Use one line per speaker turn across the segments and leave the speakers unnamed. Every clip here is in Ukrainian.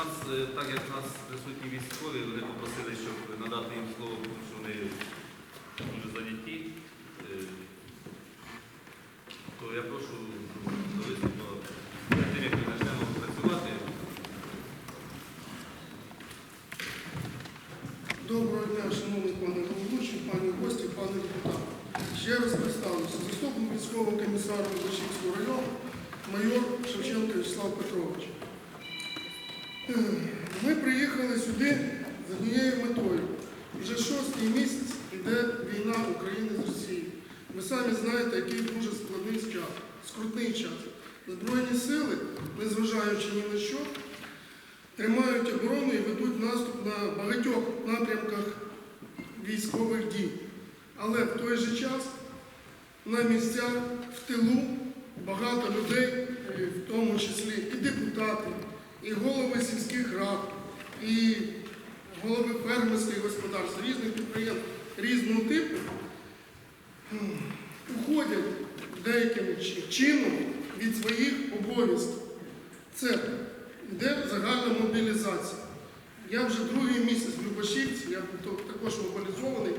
нас, е, так як нас присутні військові, вони попросили, щоб надати їм слово, тому що вони дуже заняті. Е, То я прошу до виступу тим, як ми почнемо працювати.
Доброго дня, шановний пане головуючий, пані гості, пане депутат. Ще раз представлюся. Заступник військового комісара Лучинського району, майор Шевченко Вячеслав Петрович. Ми приїхали сюди з однією метою. Вже шостий місяць йде війна України з Росією. Ви самі знаєте, який дуже складний час, скрутний час. Збройні сили, незважаючи ні на що, тримають оборону і ведуть наступ на багатьох напрямках військових дій. Але в той же час на місцях в тилу багато людей, в тому числі і депутати, і голови сільських рад, і голови фермерських господарств, різних підприємств різного типу, уходять деяким чином від своїх обов'язків. Це йде загальна мобілізація. Я вже другий місяць в Любашівці, я також мобілізований,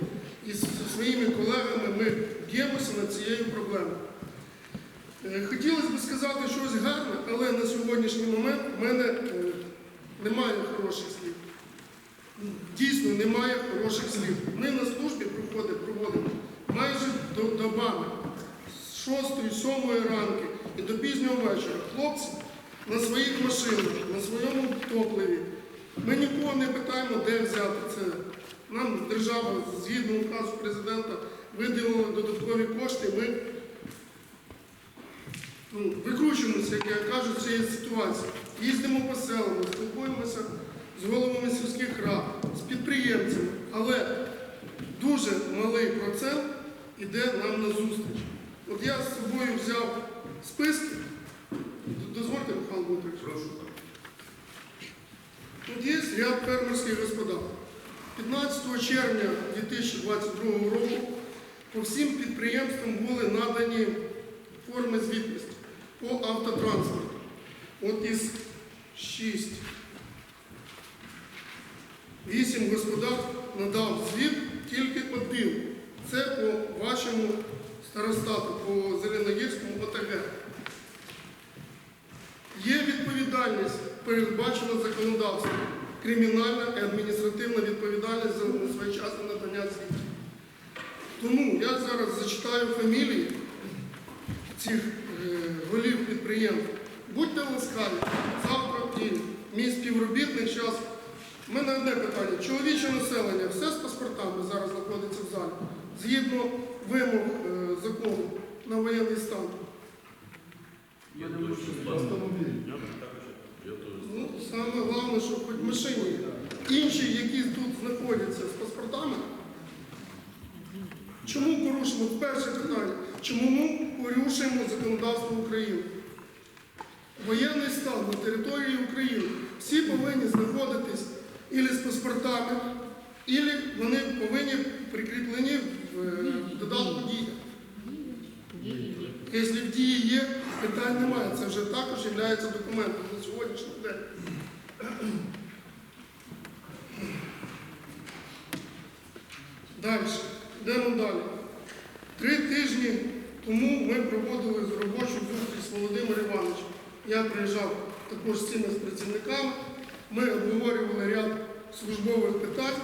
і зі своїми колегами ми б'ємося над цією проблемою. Е, Хотілося б сказати щось гарне, але на сьогоднішній момент в мене е, немає хороших слів. Дійсно, немає хороших слів. Ми на службі проходимо, проводимо майже до добами з 6-7 ранки і до пізнього вечора. Хлопці на своїх машинах, на своєму топливі. Ми нікого не питаємо, де взяти це. Нам держава, згідно указу президента, виділила додаткові кошти. Ми ну, викручуємося, як я кажу, з цієї ситуації. Їздимо по селам, спілкуємося з головами сільських рад, з підприємцями, але дуже малий процент іде нам на зустріч. От я з собою взяв списки. Дозвольте, Михайло Дмитрович.
Прошу.
Тут є ряд фермерських господарств. 15 червня 2022 року по всім підприємствам були надані форми звітності по автотранспорту. От із 6, 8 господарств надав звіт тільки один. Це по вашому старостату, по Зеленогірському ОТГ. Є відповідальність, передбачена законодавством, кримінальна і адміністративна відповідальність за несвоєчасне надання звітів. Тому я зараз зачитаю фамілії цих е. Будьте ласкаві, завтра і мій співробітник зараз. У мене одне питання. Чоловіче населення, все з паспортами зараз знаходиться в залі, згідно вимог е, закону на воєнний стан.
Я думаю, що
Ну, саме головне, що хоч в машині інші, які тут знаходяться з паспортами, чому порушимо? Перше питання. Чому ми порушуємо законодавство України? Воєнний стан на території України. Всі повинні знаходитись ілі з паспортами, ілі вони повинні прикріплені в е, додатку дія. Якщо в дії є, питань немає. Це вже також є документом на сьогоднішній день. Далі. Йдемо далі. Три тижні тому ми проводили робочу зустріч з Володимиром Івановичем. Я приїжджав також з цими працівниками. Ми обговорювали ряд службових питань,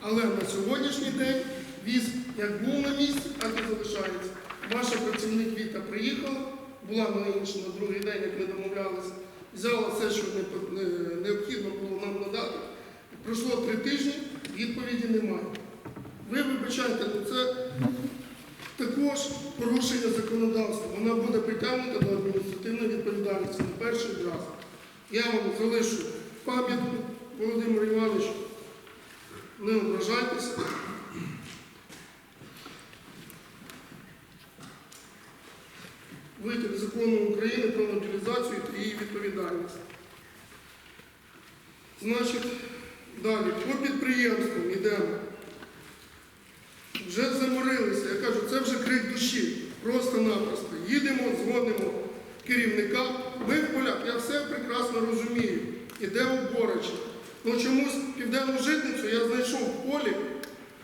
але на сьогоднішній день віз як був на місці, так і залишається. Ваша працівник Віта приїхала, була на інший на другий день, як ми домовлялися, взяла все, що не- не- необхідно було нам надати. Пройшло три тижні, відповіді немає. Ви вибачайте, ну це також порушення законодавства. Вона буде притягнута до адміністративної відповідальності на перший раз. Я вам залишу пам'ятку, Володимир Іванович, не ображайтеся. Витяг закону України про мобілізацію та її відповідальність. Значить, далі, по підприємствам йдемо. Вже заморилися, я кажу, це вже крик душі. Просто-напросто. Їдемо, дзвонимо керівникам. Ми в полях, я все прекрасно розумію. іде у Борочі. Ну чомусь південну житницю я знайшов в полі.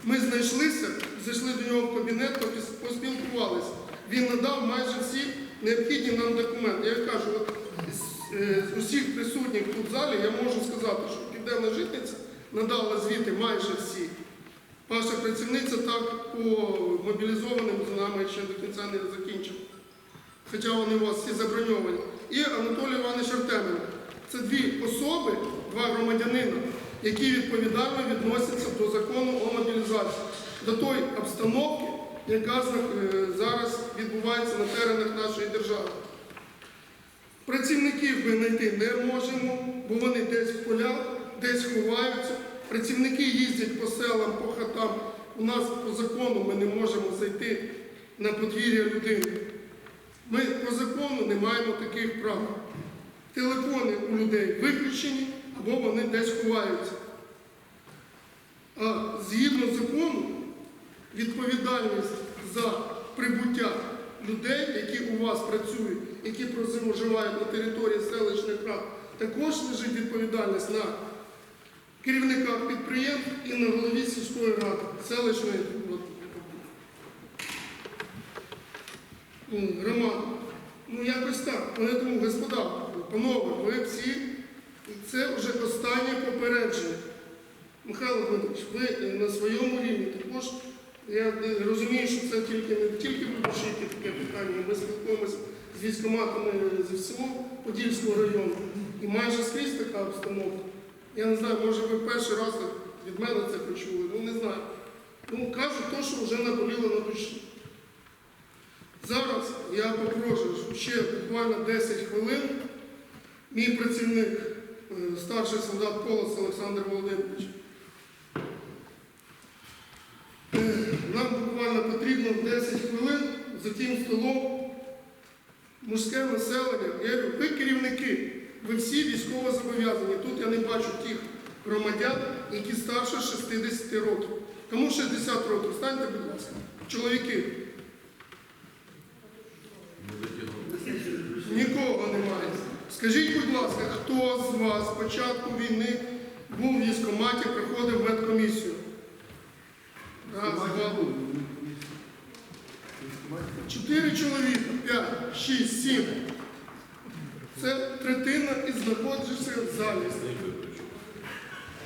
Ми знайшлися, зайшли до нього в кабінет, поспілкувалися. Він надав майже всі необхідні нам документи. Я кажу, от е, з усіх присутніх тут в залі я можу сказати, що південна житниця надала звіти майже всі. Ваша працівниця так по мобілізованим нами ще до кінця не закінчила. Хоча вони у вас всі заброньовані. І Анатолій Іванович Артеменко. Це дві особи, два громадянина, які відповідально відносяться до закону о мобілізації, до тої обстановки, яка е, зараз відбувається на теренах нашої держави. Працівників ми знайти не можемо, бо вони десь в полях, десь ховаються. Працівники їздять по селам, по хатам. У нас по закону ми не можемо зайти на подвір'я людини. Ми по закону не маємо таких прав. Телефони у людей виключені або вони десь ховаються. А згідно закону, відповідальність за прибуття людей, які у вас працюють, які проживають на території селищних рад, також лежить відповідальність на керівниках підприємств і на голові сільської ради, селищної ну, громади. Ну якось так. Вони тому, господа, панове, ви всі, це вже останнє попередження. Михайло Дмитрович, ви е, на своєму рівні також, я е, розумію, що це тільки не тільки виборчі таке питання, ми спілкуємося з військоматами зі всього Подільського району. І майже скрізь така обстановка. Я не знаю, може ви перший раз від мене це почули, ну не знаю. Ну, кажуть то, що вже наболіло на душі. Зараз я попрошу ще буквально 10 хвилин. Мій працівник, е, старший солдат Колос Олександр Володимирович. Е, Нам буквально потрібно 10 хвилин за тим столом мужське населення. Я говорю, ви керівники, ви всі військово зобов'язані. Тут я не бачу тих громадян, які старше 60 років. Кому 60 років? Станьте, будь ласка, чоловіки. Нікого немає. Скажіть, будь ласка, хто з вас з початку війни був в військкоматі, приходив в медкомісію? Чотири чоловіка, п'ять, шість, сім. Це третина із знаходжуся в залі.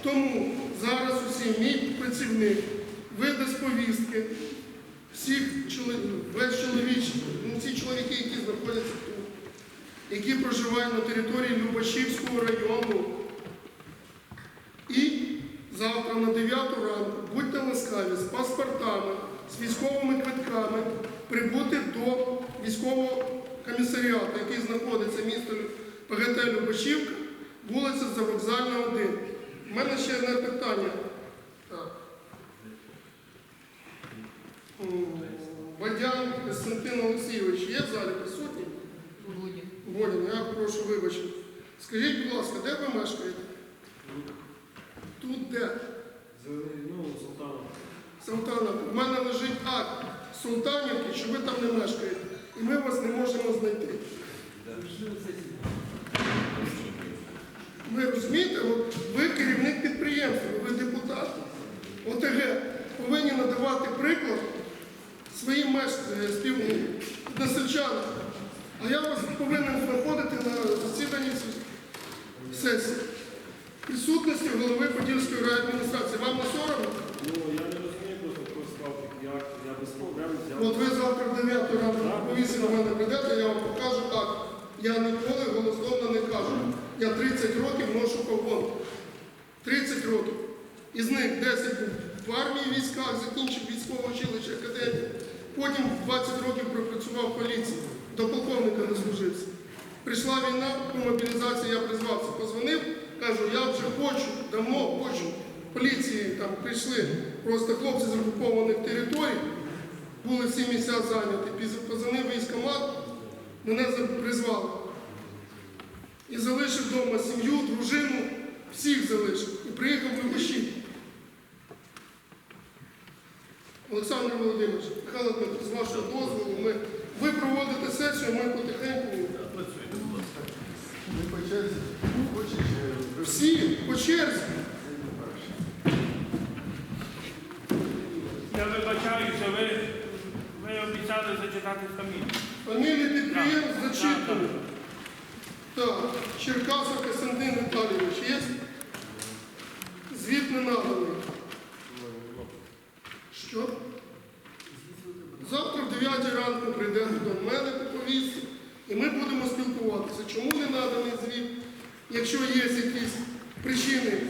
Тому зараз усі мій працівник видасть повістки всіх чоловіків, весь чоловічий, ну всі чоловіки, які знаходяться тут, які проживають на території Любашівського району. І завтра на 9 ранку будьте ласкаві з паспортами, з військовими квитками прибути до військового комісаріату, який знаходиться місто ПГТ Любашівка, вулиця Завокзальна, 1. У мене ще одне питання. Так. Бадян Костянтин Олексійович є в залі присутній? Болін, я прошу вибачення. Скажіть, будь ласка, де ви мешкаєте? Тут де?
Ну, Султанов.
Султана. У мене лежить акт Султанівки, що ви там не мешкаєте. І ми вас не можемо знайти. Ви розумієте, от ви керівник підприємства, ви депутат. ОТГ повинні надавати приклад своїм меш- е. А я вас повинен знаходити на засіданні сесії. Присутності голови Подільської райадміністрації. Вам не соромно? От ви завтра в 9 ранку повісі до мене прийдете, я вам покажу так. Я ніколи голословно не кажу. Я 30 років ношу погон. 30 років. Із них 10 був в армії військах, закінчив військове училище, академію. Потім 20 років пропрацював в поліції, до полковника не служився. Прийшла війна, по мобілізації я призвався, позвонив, кажу, я вже хочу, давно хочу. Поліції там прийшли просто хлопці з окупованих територій, були всі місця зайняті. Позвонив військкомат, мене призвали. І залишив вдома сім'ю, дружину, всіх залишив. І приїхав в Любаші. Олександр Володимирович, Михайло Дмитрович, з вашого дозволу, ми, ви проводите сесію, ми потихеньку. Всі по черзі.
Я вибачаюся, ви, ви зачитати фамілію.
Фамілії підприємств
Так,
зачитані. Так, Черкасов Костянтин Віталійович є? Звіт не наданий. Що? Завтра в 9 ранку прийдемо до мене по повістці, і ми будемо спілкуватися. Чому не наданий звіт? Якщо є якісь причини,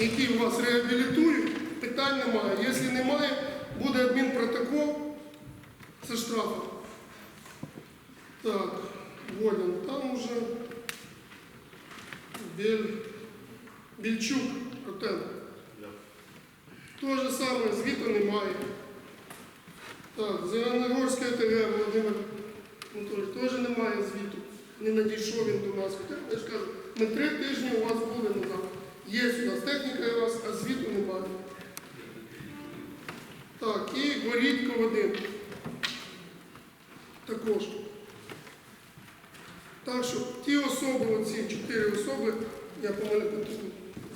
які вас реабілітують, питань немає. Якщо немає, буде адмінпротокол, це штрафи. Так, Волін, там уже Біль... Більчук, Артем. То же саме, звіту немає. Так, Зеленогорське ТГ Володимир Анатолійович, теж немає звіту. Не надійшов він до нас. Хоча, я ж кажу, ми три тижні у вас були назад. Є у нас техніка у вас, а звіту немає. Так, і Горідко Вадим. Також. Так що ті особи, оці чотири особи, я помиляю, тут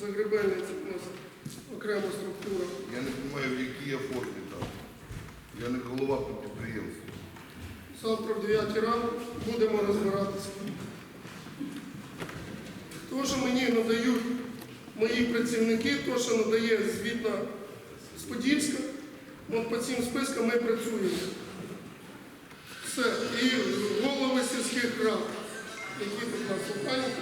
Загребельний, це у нас окрема структура.
Я не розумію, в якій я формі там. Я не голова по підприємству.
Завтра в 9 ранку будемо розбиратися. То, що мені надають мої працівники, то, що надає звітна з Подільська, от по цим спискам ми працюємо. Все. І голови сільських рад, які тут нас охайні,